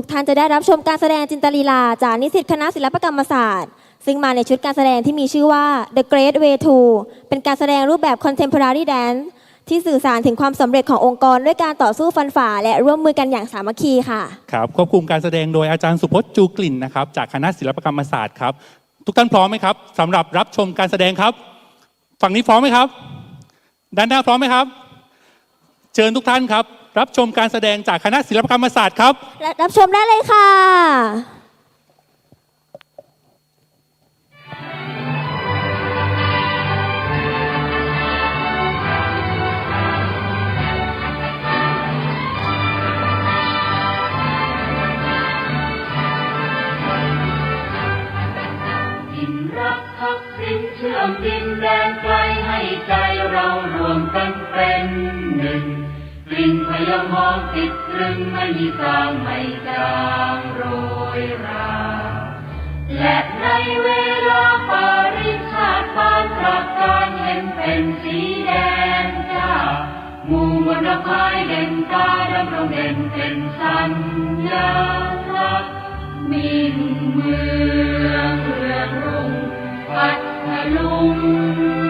ทุกท่านจะได้รับชมการแสดงจินตลีลา จากนิสิตคณะศิลปกรรมศาสตร์ ซึ่งมาในชุดการแสดงที่มีชื่อว่า The Great Way to เป็นการแสดงรูปแบบ Contemporary Dance ที่สื่อสารถึงความสำเร็จขององค์กร ด้วยการต่อสู้ฟันฝ่า และร่วมมือกันอย่างสามัคคีค่ะ ครับควบคุมการแสดงโดยอาจารย์สุพจน์จูกลิ่นนะครับจากคณะศิลปกรรมศาสตร์ครับ ทุกท่านพร้อมไหมครับสำหรับรับชมการแสดงครับ ฝั่งนี้พร้อมไหมครับ ด้านหน้าพร้อมไหมครับ เชิญทุกท่านครับ รับชมการแสดงจากคณะศิลปกรรมศาสตร์ครับ และรับชมได้เลยค่ะ ดินรักทักสิ้นเชื่อมดินแดนไกลให้ใจเรารวมกันเป็นหนึ่ง กลิ่นพยองหอมติดตรึงไม่มีสางไม่จางโรยรา และในเวลาปาริชาติปานปราการเห็นเป็นสีแดงจ้าหมู่มวลพายเด่นตาดำรงเด่นเป็นสัญญาลักษณ์มินเมืองเรืองรุ่งพัทลุง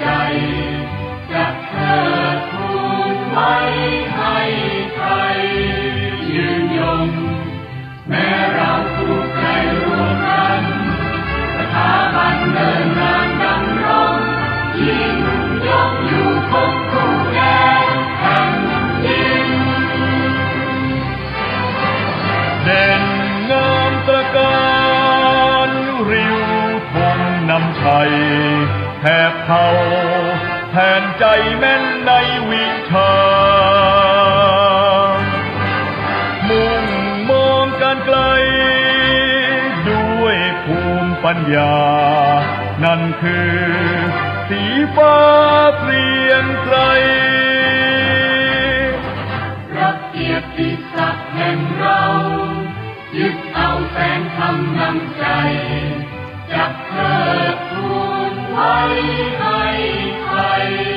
ใจจะเทิดทูนไว้ให้ไทยยืนยง แม้เราถูกใจรวมกันสถาบันเดินนานดำรงยิ่งยงอยู่คงคู่แดนแผ่นดินเด่นงามตระการริ้วธงนำชัย แทบเผ่าแทนใจแม่นในวิชา มุ่งมองการไกล ด้วยภูมิปัญญา นั่นคือ สีฟ้าเปลี่ยนไกลรักเกียรติศักดิ์แห่งเรายึดเอาแสงธรรมนำใจ จับเธอ Hai, hai, hai.